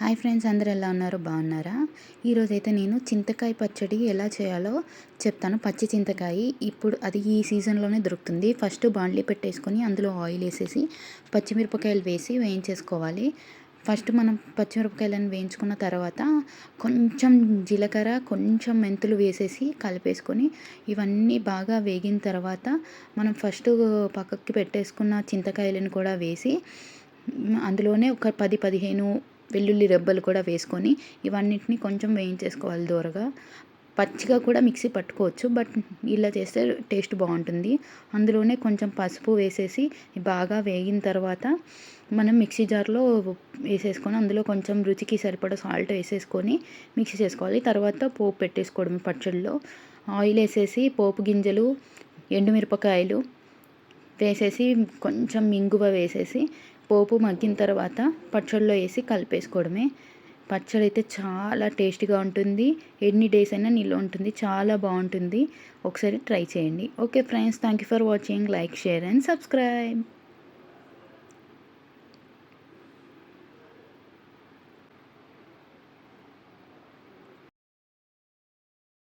Hi friends అందరు ఎలా ఉన్నారు? బాగున్నారా? ఈరోజైతే నేను చింతకాయ పచ్చడి ఎలా చేయాలో చెప్తాను. పచ్చి చింతకాయ ఇప్పుడు అది ఈ సీజన్లోనే దొరుకుతుంది. ఫస్ట్ బాండ్లీ పెట్టేసుకొని అందులో ఆయిల్ వేసేసి పచ్చిమిరపకాయలు వేసి వేయించేసుకోవాలి. ఫస్ట్ మనం పచ్చిమిరపకాయలను వేయించుకున్న తర్వాత కొంచెం జీలకర్ర కొంచెం మెంతులు వేసేసి కలిపేసుకొని ఇవన్నీ బాగా వేగిన తర్వాత మనం ఫస్ట్ పక్కకి పెట్టేసుకున్న చింతకాయలను కూడా వేసి అందులోనే ఒక పది పదిహేను వెల్లుల్లి రెబ్బలు కూడా వేసుకొని ఇవన్నిటిని కొంచెం వేయించేసుకోవాలి దూరగా. పచ్చిగా కూడా మిక్సీ పట్టుకోవచ్చు బట్ ఇలా చేస్తే టేస్ట్ బాగుంటుంది. అందులోనే కొంచెం పసుపు వేసేసి బాగా వేగిన తర్వాత మనం మిక్సీ జార్లో వేసేసుకొని అందులో కొంచెం రుచికి సరిపడా సాల్ట్ వేసేసుకొని మిక్సీ చేసుకోవాలి. తర్వాత పోపు పెట్టేసుకోవడం పచ్చళ్ళలో. ఆయిల్ వేసేసి పోపు గింజలు ఎండుమిరపకాయలు వేసేసి కొంచెం ఇంగువ వేసేసి పోపు మగ్గిన తర్వాత పచ్చడిలో వేసి కలిపేసుకోవడమే. పచ్చడి అయితే చాలా టేస్టీగా ఉంటుంది. ఎన్ని డేస్ అయినా నిల్వ ఉంటుంది. చాలా బాగుంటుంది. ఒకసారి ట్రై చేయండి. Okay friends thank you for watching. Like share and subscribe.